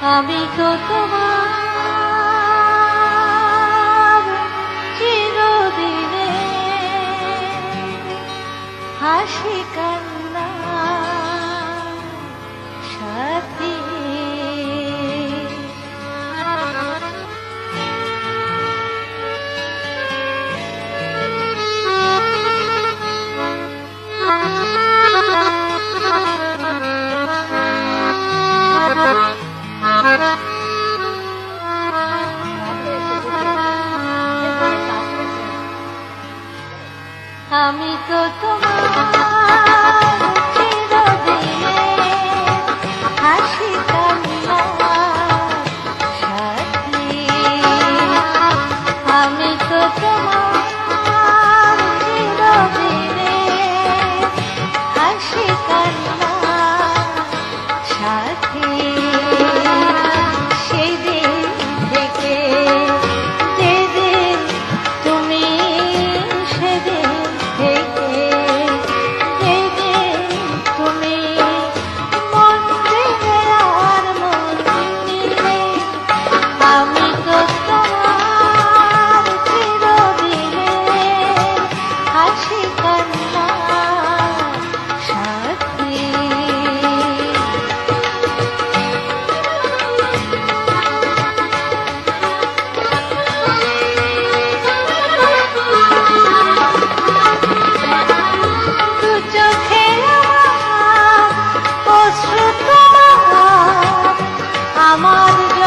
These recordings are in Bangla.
旅言葉 আমি তো তোমার চিরদিনে হাসি আমি তো তোমার চিরদিনে হাসি কান্না সাথী।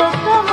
我